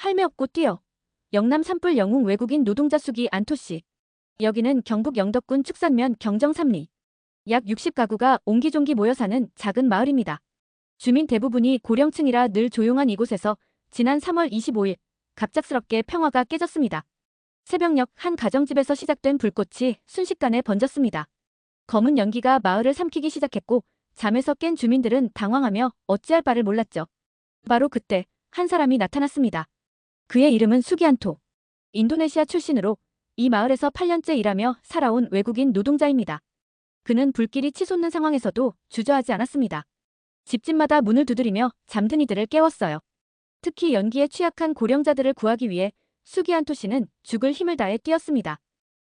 할매 없고 뛰어. 영남 산불 영웅 외국인 노동자 수기 안토씨. 여기는 경북 영덕군 축산면 경정 3리. 약 60가구가 옹기종기 모여 사는 작은 마을입니다. 주민 대부분이 고령층이라 늘 조용한 이곳에서 지난 3월 25일 갑작스럽게 평화가 깨졌습니다. 새벽녘 한 가정집에서 시작된 불꽃이 순식간에 번졌습니다. 검은 연기가 마을을 삼키기 시작했고 잠에서 깬 주민들은 당황하며 어찌할 바를 몰랐죠. 바로 그때 한 사람이 나타났습니다. 그의 이름은 수기안토. 인도네시아 출신으로 이 마을에서 8년째 일하며 살아온 외국인 노동자입니다. 그는 불길이 치솟는 상황에서도 주저하지 않았습니다. 집집마다 문을 두드리며 잠든 이들을 깨웠어요. 특히 연기에 취약한 고령자들을 구하기 위해 수기안토 씨는 죽을 힘을 다해 뛰었습니다.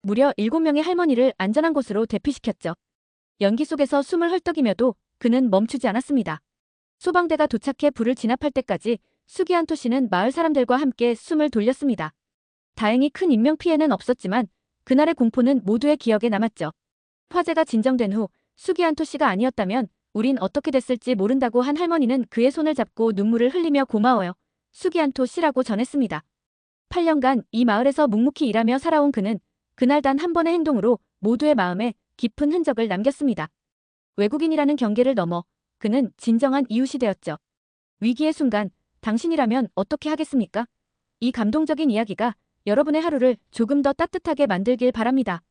무려 7명의 할머니를 안전한 곳으로 대피시켰죠. 연기 속에서 숨을 헐떡이며도 그는 멈추지 않았습니다. 소방대가 도착해 불을 진압할 때까지 수기안토 씨는 마을 사람들과 함께 숨을 돌렸습니다. 다행히 큰 인명피해는 없었지만 그날의 공포는 모두의 기억에 남았죠. 화재가 진정된 후 수기안토 씨가 아니었다면 우린 어떻게 됐을지 모른다고 한 할머니는 그의 손을 잡고 눈물을 흘리며 고마워요. 수기안토 씨라고 전했습니다. 8년간 이 마을에서 묵묵히 일하며 살아온 그는 그날 단 한 번의 행동으로 모두의 마음에 깊은 흔적을 남겼습니다. 외국인이라는 경계를 넘어 그는 진정한 이웃이 되었죠. 위기의 순간 당신이라면 어떻게 하겠습니까? 이 감동적인 이야기가 여러분의 하루를 조금 더 따뜻하게 만들길 바랍니다.